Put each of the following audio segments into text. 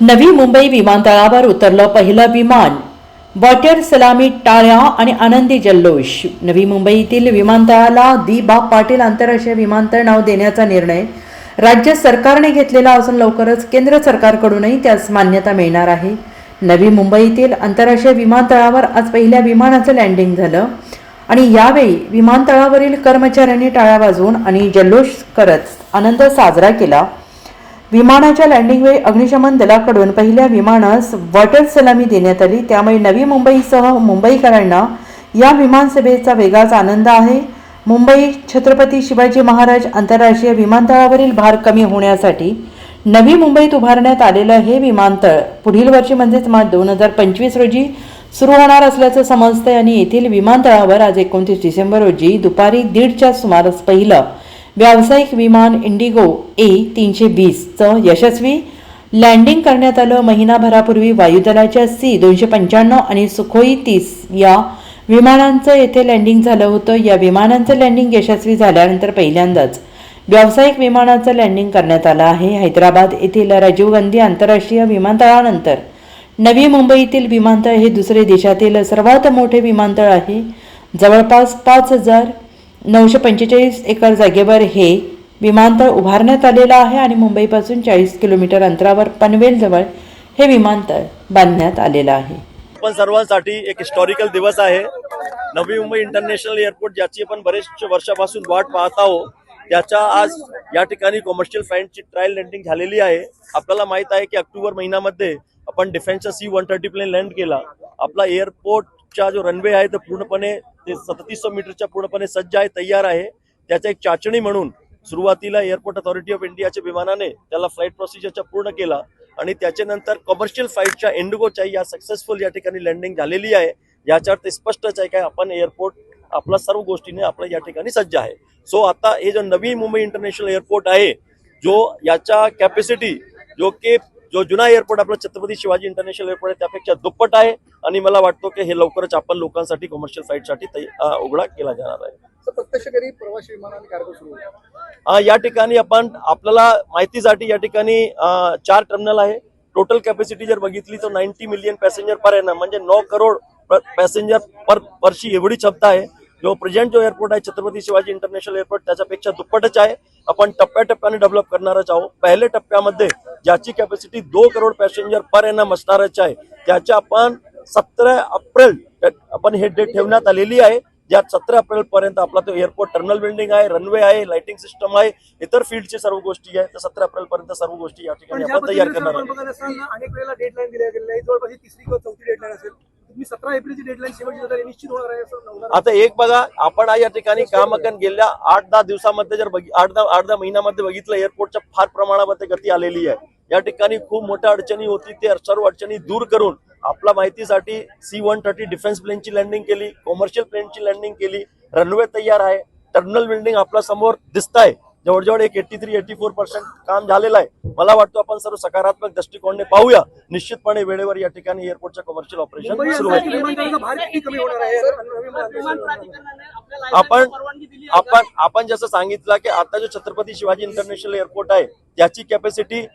नवी मुंबई विमानतळावर उतरलं पहिलं विमान. वॉटर सलामी टाळ्या आणि आनंदी जल्लोष. नवी मुंबईतील विमानतळाला दी बा पाटील आंतरराष्ट्रीय विमानतळ नाव देण्याचा निर्णय राज्य सरकारने घेतलेला असून लवकरच केंद्र सरकारकडूनही त्यास मान्यता मिळणार आहे. नवी मुंबईतील आंतरराष्ट्रीय विमानतळावर आज पहिल्या विमानाचं लँडिंग झालं आणि यावेळी विमानतळावरील कर्मचाऱ्यांनी टाळ्या वाजवून आणि जल्लोष करत आनंद साजरा केला. विमानाच्या लँडिंगवेळी अग्निशमन दलाकडून पहिल्या विमानास वॉटर सलामी देण्यात आली. त्यामुळे नवी मुंबईसह मुंबईकरांना या विमानसेवेचा वेगळाच आनंद आहे. मुंबई छत्रपती शिवाजी महाराज आंतरराष्ट्रीय विमानतळावरील भार कमी होण्यासाठी नवी मुंबईत उभारण्यात आलेलं हे विमानतळ पुढील वर्षी म्हणजेच मार्च दोन हजार पंचवीस रोजी सुरू होणार असल्याचं समजतंय आणि येथील विमानतळावर आज एकोणतीस डिसेंबर रोजी दुपारी दीडच्या सुमारास पहिलं व्यावसायिक विमान इंडिगो ए तीनशे वीसचं यशस्वी लँडिंग करण्यात आलं. महिनाभरापूर्वी वायुदलाच्या सी दोनशे पंच्याण्णव आणि सुखोई तीस या विमानांचं येथे लँडिंग झालं होतं. या विमानांचं लँडिंग यशस्वी झाल्यानंतर पहिल्यांदाच व्यावसायिक विमानाचं लँडिंग करण्यात आलं आहे. हैदराबाद येथील राजीव गांधी आंतरराष्ट्रीय विमानतळानंतर नवी मुंबईतील विमानतळ हे दुसरे देशातील सर्वात मोठे विमानतळ आहे. जवळपास पाच हजार नऊशे पंचेचाळीस एकर जागेवर हे विमानतळ उभारण्यात आलेलं आहे आणि मुंबईपासून चाळीस किलोमीटर अंतरावर पनवेलजवळ हे विमानतळ बांधण्यात आलेलं आहे. आपण सर्वांसाठी एक हिस्टॉरिकल दिवस आहे. नवी मुंबई इंटरनॅशनल एअरपोर्ट ज्याची आपण बरेच वर्षापासून वाट पाहत आहोत त्याच्या आज या ठिकाणी कमर्शियल फ्लाईटची ट्रायल लँडिंग झालेली आहे. आपल्याला माहीत आहे की ऑक्टोबर महिन्यामध्ये आपण डिफेन्सचा C one thirty plane land केला. आपला एअरपोर्टचा जो रनवे आहे तो पूर्णपणे ते सदतीस मीटरच्या पूर्णपणे सज्ज आहे तयार आहे. त्याचा एक चाचणी म्हणून सुरुवातीला एअरपोर्ट अथॉरिटी ऑफ इंडियाच्या विमानाने त्याला फ्लाईट प्रोसिजरचा पूर्ण केला आणि त्याच्यानंतर कमर्शियल फ्लाईटच्या इंडिगोच्या या सक्सेसफुल या ठिकाणी लँडिंग झालेली आहे. याच्यावर ते स्पष्टच आहे काय आपण एअरपोर्ट आपला सर्व गोष्टीने आपलं या ठिकाणी सज्ज आहे. सो आता हे जो नवी मुंबई इंटरनॅशनल एअरपोर्ट आहे जो याच्या कॅपॅसिटी जो की जो जुना एअरपोर्ट आपला छत्रपती शिवाजी इंटरनॅशनल एअरपोर्ट आहे त्यापेक्षा दुप्पट आहे. आणि मला वाटतो की हे लवकरच आपण लोकांसाठी कमर्शियल अं, उघडा केला जाणार आहे. प्रत्यक्ष प्रवासी विमानाने सुरू या ठिकाणी आपण आपल्याला माहितीसाठी या ठिकाणी चार टर्मिनल आहे. टोटल कॅपॅसिटी जर बघितली तर नाईन्टी मिलियन पॅसेंजर पर आहे ना म्हणजे नऊ करोड पॅसेंजर पर वर्षी एवढी क्षमता आहे. जो प्रेझेंट जो एअरपोर्ट आहे छत्रपती शिवाजी इंटरनॅशनल एअरपोर्ट त्याच्यापेक्षा दुप्पटच आहे. आपण टप्प्याटप्प्याने डेव्हलप करणारच आहोत. पहिल्या टप्प्यामध्ये ज्याची कॅपॅसिटी दोन करोड पॅसेंजर पर एनम असणारच आहे त्याच्या आपण सतरा एप्रिल आपण हे डेट ठेवण्यात आलेली आहे. ज्यात सतरा एप्रिल पर्यंत आपला तो एअरपोर्ट टर्मिनल बिल्डिंग आहे रनवे आहे लाइटिंग सिस्टम आहे इतर फील्डची सर्व गोष्टी आहे तर सतरा एप्रिल पर्यंत सर्व गोष्टी या ठिकाणी आपण तयार करणार आहोत. तुम्ही सतरा एप्रिलची डेडलाईन शेवटची निश्चित होणार आहे असं आता एक बघा आपण या ठिकाणी कामाकन गेल्या आठ दहा दिवसामध्ये जर आठ दहा आठ दहा महिन्यामध्ये बघितलं एअरपोर्टच्या फार प्रमाणामध्ये गती आलेली आहे. या ठिकाणी खूप मोठ्या अडचणी होती ते सर्व अडचणी दूर करून आपल्या माहितीसाठी सी वन थर्टी डिफेन्स प्लेनची लँडिंग केली कॉमर्शियल प्लेनची लँडिंग केली रनवे तयार आहे टर्मिनल बिल्डिंग आपल्यासमोर दिसत आहे जवळजवळ एक eighty three eighty four percent काम झालेलं आहे. मला वाटतं आपण सर्व सकारात्मक दृष्टिकोनाने पाहूया. निश्चितपणे वेळेवर या ठिकाणी एअरपोर्टचं कमर्शियल ऑपरेशन सुरू होईल. आपण आपण आपण जसं सांगितलं की आता जो छत्रपती शिवाजी इंटरनॅशनल एअरपोर्ट आहे त्याची कॅपॅसिटी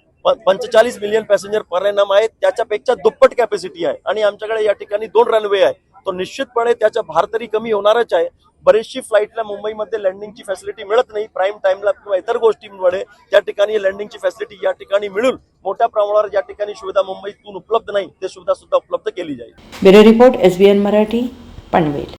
पंचेचाळीस मिलियन पॅसेंजर पर एनम आहे. त्याच्यापेक्षा दुप्पट कॅपॅसिटी आहे. आणि आमच्याकडे या ठिकाणी दोन रनवे आहे. तो निश्चितपणे त्याचा भार तरी कमी होणारच आहे. बरेचशी फ्लाईटला मुंबईमध्ये लँडिंगची फॅसिलिटी मिळत नाही. प्राईम टाइमला किंवा इतर गोष्टींमुळे त्या ठिकाणी लँडिंगची फॅसिलिटी या ठिकाणी मिळून मोठ्या प्रमाणावर या ठिकाणी सुविधा मुंबईतून उपलब्ध नाही ते सुविधा सुद्धा उपलब्ध केली जाईल. Bureau report S Marathi Panvel.